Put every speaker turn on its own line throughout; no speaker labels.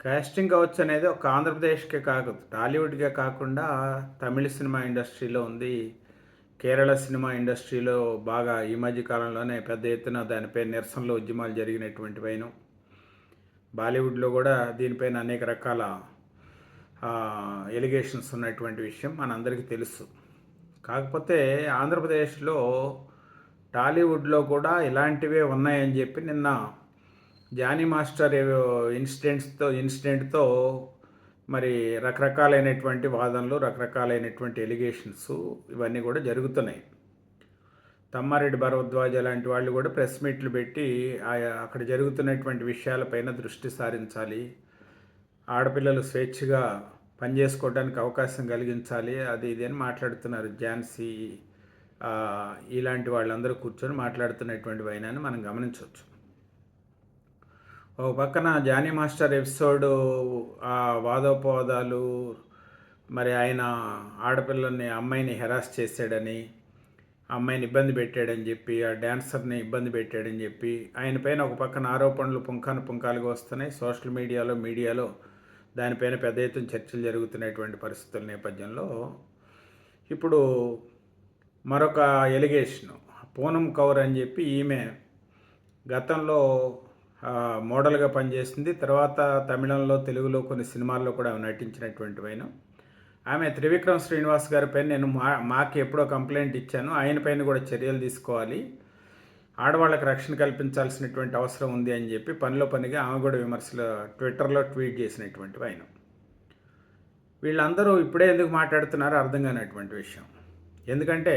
Casting couch అనేది ఒక ఆంధ్రప్రదేశ్కే కాదు టాలీవుడ్కే కాకుండా తమిళ సినిమా ఇండస్ట్రీలో ఉంది. కేరళ సినిమా ఇండస్ట్రీలో బాగా ఈ మధ్య కాలంలోనే పెద్ద ఎత్తున దానిపై నిరసనలు ఉద్యమాలు జరిగినటువంటివైన బాలీవుడ్లో కూడా దీనిపైన అనేక రకాల ఎలిగేషన్స్ ఉన్నటువంటి విషయం మనందరికీ తెలుసు. కాకపోతే ఆంధ్రప్రదేశ్లో టాలీవుడ్లో కూడా ఇలాంటివే ఉన్నాయని చెప్పి నిన్న జానీ మాస్టర్ ఇన్సిడెంట్స్తో ఇన్సిడెంట్తో మరి రకరకాలైనటువంటి వాదనలు రకరకాలైనటువంటి ఎలిగేషన్స్ ఇవన్నీ కూడా జరుగుతున్నాయి. తమ్మారెడ్డి భరద్వాజ లాంటి వాళ్ళు కూడా ప్రెస్ మీట్లు పెట్టి అక్కడ జరుగుతున్నటువంటి విషయాలపైన దృష్టి సారించాలి. ఆడపిల్లలు స్వేచ్ఛగా పనిచేసుకోవడానికి అవకాశం కలిగించాలి. అది ఇది అని మాట్లాడుతున్నారు ఝాన్సీ. ఇలాంటి వాళ్ళందరూ కూర్చొని మాట్లాడుతున్నటువంటి వైనాన్ని మనం గమనించవచ్చు. ఒక పక్కన జానీ మాస్టర్ ఎపిసోడ్ ఆ వాదోపవాదాలు మరి ఆయన ఆడపిల్లల్ని అమ్మాయిని హెరాస్ చేశాడని అమ్మాయిని ఇబ్బంది పెట్టాడని చెప్పి ఆ డ్యాన్సర్ని ఇబ్బంది పెట్టాడని చెప్పి ఆయన పైన ఒక పక్కన ఆరోపణలు పుంఖాను పుంఖాలుగా వస్తున్నాయి. సోషల్ మీడియాలో మీడియాలో దానిపైన పెద్ద ఎత్తున చర్చలు జరుగుతున్నటువంటి పరిస్థితుల నేపథ్యంలో ఇప్పుడు మరొక ఎలిగేషన్ పూనం కౌర్ అని చెప్పి ఈమె గతంలో మోడల్గా పనిచేసింది. తర్వాత తమిళంలో తెలుగులో కొన్ని సినిమాల్లో కూడా నటించినటువంటి వైన. ఆమె త్రివిక్రమ్ శ్రీనివాస్ గారి పైన నేను మా మాకు ఎప్పుడో కంప్లైంట్ ఇచ్చాను. ఆయన పైన కూడా చర్యలు తీసుకోవాలి. ఆడవాళ్ళకి రక్షణ కల్పించాల్సినటువంటి అవసరం ఉంది అని చెప్పి పనిలో పనిగా ఆమె కూడా విమర్శలు ట్విట్టర్లో ట్వీట్ చేసినటువంటి ఆయన వీళ్ళందరూ ఇప్పుడే ఎందుకు మాట్లాడుతున్నారో అర్థం కానటువంటి విషయం. ఎందుకంటే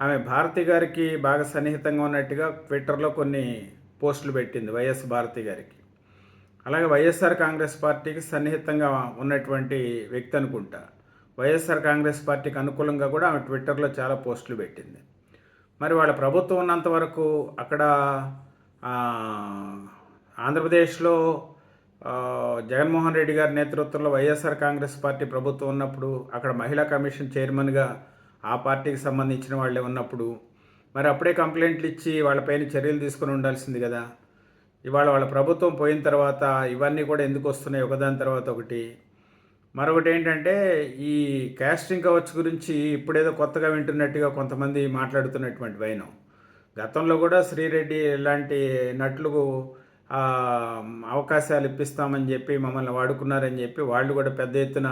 ఆమె భారతి గారికి బాగా సన్నిహితంగా ఉన్నట్టుగా ట్విట్టర్లో కొన్ని పోస్టులు పెట్టింది వైఎస్ భారతి గారికి. అలాగే వైఎస్ఆర్ కాంగ్రెస్ పార్టీకి సన్నిహితంగా ఉన్నటువంటి వ్యక్తి అనుకుంటా. వైఎస్ఆర్ కాంగ్రెస్ పార్టీకి అనుకూలంగా కూడా ఆమె ట్విట్టర్లో చాలా పోస్టులు పెట్టింది. మరి వాళ్ళ ప్రభుత్వం ఉన్నంత వరకు అక్కడ ఆంధ్రప్రదేశ్లో జగన్మోహన్ రెడ్డి గారి నేతృత్వంలో వైఎస్ఆర్ కాంగ్రెస్ పార్టీ ప్రభుత్వం ఉన్నప్పుడు అక్కడ మహిళా కమిషన్ చైర్మన్గా ఆ పార్టీకి సంబంధించిన వాళ్ళే ఉన్నప్పుడు మరి అప్పుడే కంప్లైంట్లు ఇచ్చి వాళ్ళపైన చర్యలు తీసుకుని ఉండాల్సింది కదా. ఇవాళ వాళ్ళ ప్రభుత్వం పోయిన తర్వాత ఇవన్నీ కూడా ఎందుకు వస్తున్నాయి? ఒకదాని తర్వాత ఒకటి. మరొకటి ఏంటంటే ఈ క్యాస్టింగ్ కవచ్ గురించి ఇప్పుడేదో కొత్తగా వింటున్నట్టుగా కొంతమంది మాట్లాడుతున్నటువంటి వైనం. గతంలో కూడా శ్రీరెడ్డి ఇలాంటి నటులు అవకాశాలు ఇప్పిస్తామని చెప్పి మమ్మల్ని వాడుకున్నారని చెప్పి వాళ్ళు కూడా పెద్ద ఎత్తున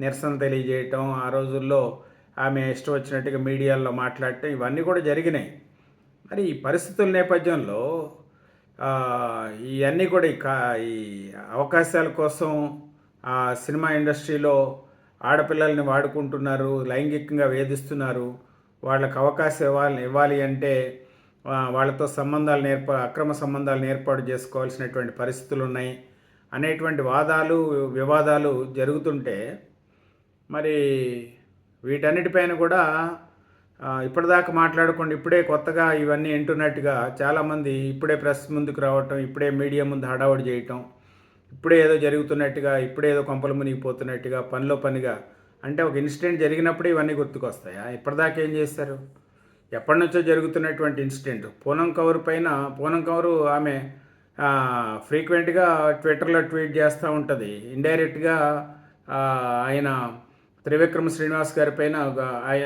నిరసన తెలియజేయటం ఆ రోజుల్లో ఆమె ఇష్టం వచ్చినట్టుగా మీడియాలో మాట్లాడటం ఇవన్నీ కూడా జరిగినాయి. మరి ఈ పరిస్థితుల నేపథ్యంలో ఇవన్నీ కూడా ఈ అవకాశాల కోసం ఆ సినిమా ఇండస్ట్రీలో ఆడపిల్లల్ని వాడుకుంటున్నారు లైంగికంగా వేధిస్తున్నారు. వాళ్ళకి అవకాశం ఇవ్వాలి ఇవ్వాలి అంటే వాళ్ళతో సంబంధాలు నేర్ప అక్రమ సంబంధాలను ఏర్పాటు చేసుకోవాల్సినటువంటి పరిస్థితులు ఉన్నాయి. అనేటువంటి వాదాలు వివాదాలు జరుగుతుంటే మరి వీటన్నిటిపైన కూడా ఇప్పటిదాకా మాట్లాడకుండా. ఇప్పుడే కొత్తగా ఇవన్నీ వింటున్నట్టుగా చాలామంది ఇప్పుడే ప్రెస్ ముందుకు రావటం ఇప్పుడే మీడియా ముందు హడావుడి చేయటం ఇప్పుడే ఏదో జరుగుతున్నట్టుగా ఇప్పుడే ఏదో కొంపలు మునిగిపోతున్నట్టుగా పనిలో పనిగా అంటే ఒక ఇన్సిడెంట్ జరిగినప్పుడే ఇవన్నీ గుర్తుకొస్తాయా? ఇప్పటిదాకా ఏం చేస్తారు ఎప్పటి నుంచో జరుగుతున్నటువంటి ఇన్సిడెంట్. పూనం కవర్ పైన పూనం కౌరు ఆమె ఫ్రీక్వెంట్గా ట్విట్టర్లో ట్వీట్ చేస్తూ ఉంటుంది. ఇండైరెక్ట్గా ఆయన త్రివిక్రమ శ్రీనివాస్ గారి పైన ఒక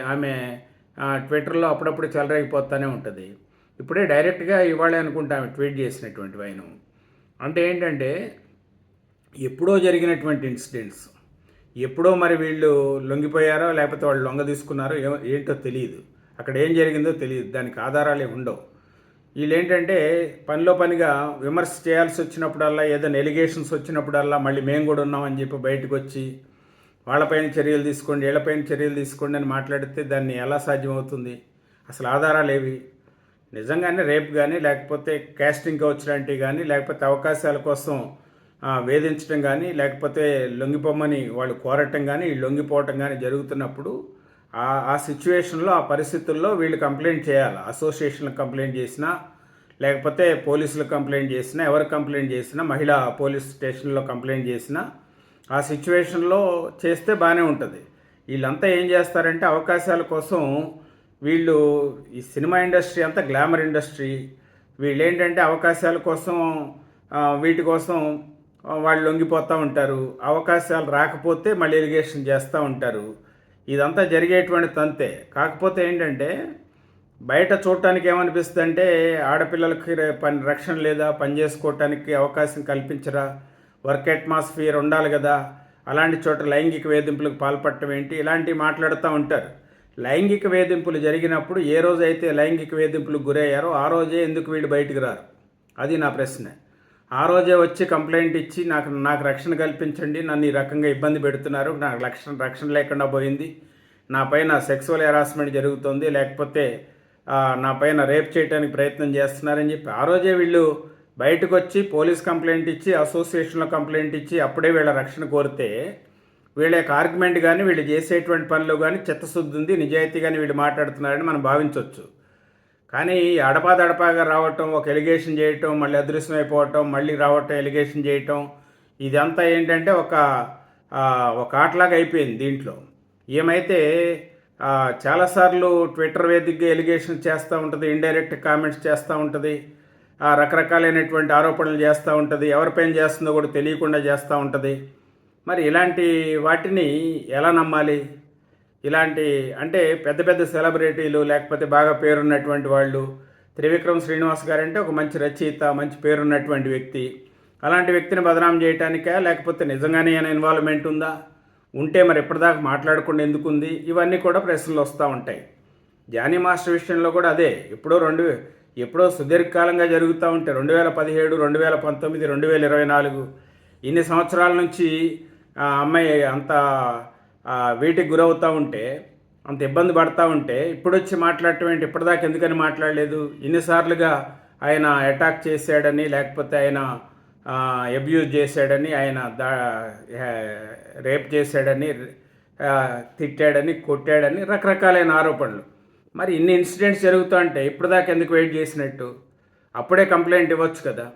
ఆమె ట్విట్టర్లో అప్పుడప్పుడు చెలరేగిపోతూనే ఉంటుంది. ఇప్పుడే డైరెక్ట్గా ఇవాళే అనుకుంటా ఆమె ట్వీట్ చేసినటువంటి ఆయన అంటే ఏంటంటే ఎప్పుడో జరిగినటువంటి ఇన్సిడెంట్స్ ఎప్పుడో మరి వీళ్ళు లొంగిపోయారో లేకపోతే వాళ్ళు లొంగ తీసుకున్నారో ఏమో- ఏంటో తెలియదు అక్కడ ఏం జరిగిందో తెలియదు దానికి ఆధారాలు ఉండవు. వీళ్ళు ఏంటంటే పనిలో పనిగా విమర్శ చేయాల్సి వచ్చినప్పుడల్లా ఏదైనా ఎలిగేషన్స్ వచ్చినప్పుడల్లా మళ్ళీ మేము కూడా ఉన్నామని చెప్పి బయటకు వచ్చి వాళ్ళపైన చర్యలు తీసుకోండి వీళ్ళపైన చర్యలు తీసుకోండి అని మాట్లాడితే దాన్ని ఎలా సాధ్యమవుతుంది? అసలు ఆధారాలు ఏవి? నిజంగానే రేప్ కానీ లేకపోతే క్యాస్టింగ్ కౌచ్ లాంటివి కానీ లేకపోతే అవకాశాల కోసం వేధించడం కానీ లేకపోతే లొంగిపోమని వాళ్ళు కోరటం కానీ లొంగిపోవటం కానీ జరుగుతున్నప్పుడు ఆ ఆ సిచ్యువేషన్లో ఆ పరిస్థితుల్లో వీళ్ళు కంప్లైంట్ చేయాలి. అసోసియేషన్లకు కంప్లైంట్ చేసినా లేకపోతే పోలీసులకు కంప్లైంట్ చేసినా ఎవరు కంప్లైంట్ చేసినా మహిళా పోలీస్ స్టేషన్లో కంప్లైంట్ చేసినా ఆ సిచ్యువేషన్లో చేస్తే బాగానే ఉంటుంది. వీళ్ళంతా ఏం చేస్తారంటే అవకాశాల కోసం వీళ్ళు ఈ సినిమా ఇండస్ట్రీ అంతా గ్లామర్ ఇండస్ట్రీ వీళ్ళు ఏంటంటే అవకాశాల కోసం వీటి కోసం వాళ్ళు లొంగిపోతూ ఉంటారు. అవకాశాలు రాకపోతే మళ్ళీ ఎలిగేషన్ చేస్తూ ఉంటారు. ఇదంతా జరిగేటువంటి తంతే. కాకపోతే ఏంటంటే బయట చూడటానికి ఏమనిపిస్తుంది అంటే ఆడపిల్లలకి పని రక్షణ లేదా పని చేసుకోవటానికి అవకాశం కల్పించరా? వర్క్ అట్మాస్ఫియర్ ఉండాలి కదా. అలాంటి చోట లైంగిక వేధింపులకు పాల్పడటం ఏంటి? ఇలాంటివి మాట్లాడుతూ ఉంటారు. లైంగిక వేధింపులు జరిగినప్పుడు ఏ రోజైతే లైంగిక వేధింపులకు గురయ్యారో ఆ రోజే ఎందుకు వీళ్ళు బయటకు రారు? అది నా ప్రశ్న. ఆ రోజే వచ్చి కంప్లైంట్ ఇచ్చి నాకు నాకు రక్షణ కల్పించండి నన్ను ఈ రకంగా ఇబ్బంది పెడుతున్నారు నాకు రక్షణ రక్షణ లేకుండా పోయింది. నా పైన సెక్సువల్ హెరాస్మెంట్ జరుగుతుంది లేకపోతే నా పైన రేప్ చేయడానికి ప్రయత్నం చేస్తున్నారని చెప్పి ఆ రోజే వీళ్ళు బయటకు వచ్చి పోలీస్ కంప్లైంట్ ఇచ్చి అసోసియేషన్లో కంప్లైంట్ ఇచ్చి అప్పుడే వీళ్ళ రక్షణ కోరితే వీళ్ళ యొక్క ఆర్గ్యుమెంట్ కానీ వీళ్ళు చేసేటువంటి పనులు కానీ చిత్తశుద్ధి ఉంది నిజాయితీ కానీ వీళ్ళు మాట్లాడుతున్నారని మనం భావించవచ్చు కానీ అడపాదడపాగా రావటం ఒక ఎలిగేషన్ చేయటం మళ్ళీ అదృశ్యం అయిపోవటం మళ్ళీ రావటం ఎలిగేషన్ చేయటం ఇదంతా ఏంటంటే ఒక ఒక ఆటలాగా అయిపోయింది దీంట్లో. ఏమైతే చాలాసార్లు ట్విట్టర్ వేదికగా ఎలిగేషన్ చేస్తూ ఉంటుంది ఇండైరెక్ట్ కామెంట్స్ చేస్తూ ఉంటుంది రకరకాలైనటువంటి ఆరోపణలు చేస్తూ ఉంటుంది. ఎవరిపైన చేస్తుందో కూడా తెలియకుండా చేస్తూ ఉంటుంది. మరి ఇలాంటి వాటిని ఎలా నమ్మాలి? ఇలాంటి అంటే పెద్ద పెద్ద సెలబ్రిటీలు లేకపోతే బాగా పేరున్నటువంటి వాళ్ళు త్రివిక్రమ్ శ్రీనివాస్ గారంటే ఒక మంచి రచయిత మంచి పేరున్నటువంటి వ్యక్తి. అలాంటి వ్యక్తిని బదనాం చేయటానికా? లేకపోతే నిజంగానే ఏమైనా ఇన్వాల్వ్మెంట్ ఉందా? ఉంటే మరి ఇప్పటిదాకా మాట్లాడకుండా ఎందుకుంది? ఇవన్నీ కూడా ప్రశ్నలు వస్తూ ఉంటాయి. జానీ మాస్టర్ విషయంలో కూడా అదే. ఎప్పుడో రెండు ఎప్పుడో సుదీర్ఘకాలంగా జరుగుతూ ఉంటే రెండు వేల పదిహేడు రెండు వేల పంతొమ్మిది రెండు వేల ఇరవై నాలుగు ఇన్ని సంవత్సరాల నుంచి ఆ అమ్మాయి అంత వీటికి గురవుతూ ఉంటే అంత ఇబ్బంది పడతా ఉంటే ఇప్పుడు వచ్చి మాట్లాడటం ఏంటి? ఇప్పటిదాకా ఎందుకని మాట్లాడలేదు? ఇన్నిసార్లుగా ఆయన అటాక్ చేశాడని లేకపోతే ఆయన అబ్యూజ్ చేశాడని ఆయన దా రేప్ చేశాడని తిట్టాడని కొట్టాడని రకరకాలైన ఆరోపణలు. మరి ఇన్ని ఇన్సిడెంట్స్ జరుగుతుంటే ఇప్పుడు ఇప్పటిదాకా ఎందుకు వెయిట్ చేసినట్టు? అప్పుడే కంప్లైంట్ ఇవ్వచ్చు కదా.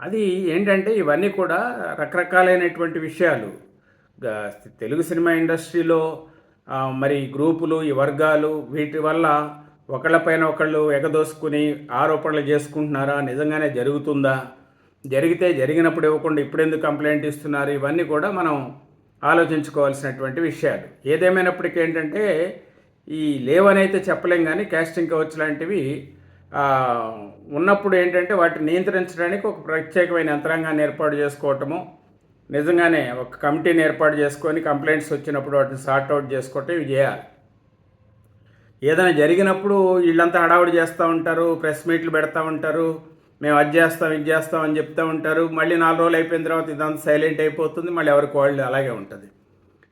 అది ఏంటంటే ఇవన్నీ కూడా రకరకాలైనటువంటి విషయాలు. తెలుగు సినిమా ఇండస్ట్రీలో మరి గ్రూపులు ఈ వర్గాలు వీటి వల్ల ఒకళ్ళపైన ఒకళ్ళు ఎగదోసుకుని ఆరోపణలు చేసుకుంటున్నారా? నిజంగానే జరుగుతుందా? జరిగితే జరిగినప్పుడు ఇవ్వకుండా ఇప్పుడెందుకు కంప్లైంట్ ఇస్తున్నారు? ఇవన్నీ కూడా మనం ఆలోచించుకోవాల్సినటువంటి విషయాలు. ఏదేమైనప్పటికీ ఏంటంటే ఈ లేవనైతే చెప్పలేం కానీ క్యాస్టింగ్ కవచ్ లాంటివి ఉన్నప్పుడు ఏంటంటే వాటిని నియంత్రించడానికి ఒక ప్రత్యేకమైన యంత్రాంగాన్ని ఏర్పాటు చేసుకోవటము నిజంగానే ఒక కమిటీని ఏర్పాటు చేసుకొని కంప్లైంట్స్ వచ్చినప్పుడు వాటిని సార్ట్ అవుట్ చేసుకోవటం ఇవి చేయాలి. ఏదైనా జరిగినప్పుడు వీళ్ళంతా హడావుడి చేస్తూ ఉంటారు ప్రెస్ మీట్లు పెడతా ఉంటారు మేము అది చేస్తాం ఇది చేస్తాం అని చెప్తూ ఉంటారు. మళ్ళీ నాలుగు రోజులు అయిపోయిన తర్వాత ఇదంతా సైలెంట్ అయిపోతుంది మళ్ళీ ఎవరికి వాళ్ళు అలాగే ఉంటుంది.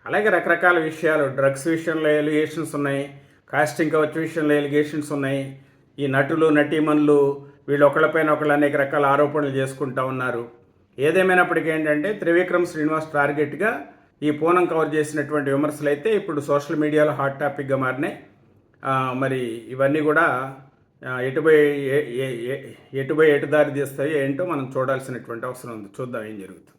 అలాగే రకరకాల విషయాలు డ్రగ్స్ విషయంలో ఎలిగేషన్స్ ఉన్నాయి కాస్టింగ్ కవచ్ విషయంలో ఎలిగేషన్స్ ఉన్నాయి. ఈ నటులు నటీమణులు వీళ్ళు ఒకళ్ళపైన ఒకళ్ళు అనేక రకాల ఆరోపణలు చేసుకుంటా ఉన్నారు. ఏదేమైనప్పటికీ ఏంటంటే త్రివిక్రమ్ శ్రీనివాస్ టార్గెట్గా ఈ పూనం కవర్ చేసినటువంటి విమర్శలు అయితే ఇప్పుడు సోషల్ మీడియాలో హాట్ టాపిక్గా మారినాయి. మరి ఇవన్నీ కూడా ఆ, ఎటుపోయి ఏ- ఎటుపోయి ఎటు దారి తీస్తాయో ఏంటో మనం చూడాల్సినటువంటి అవసరం ఉంది. చూద్దాం ఏం జరుగుతుంది.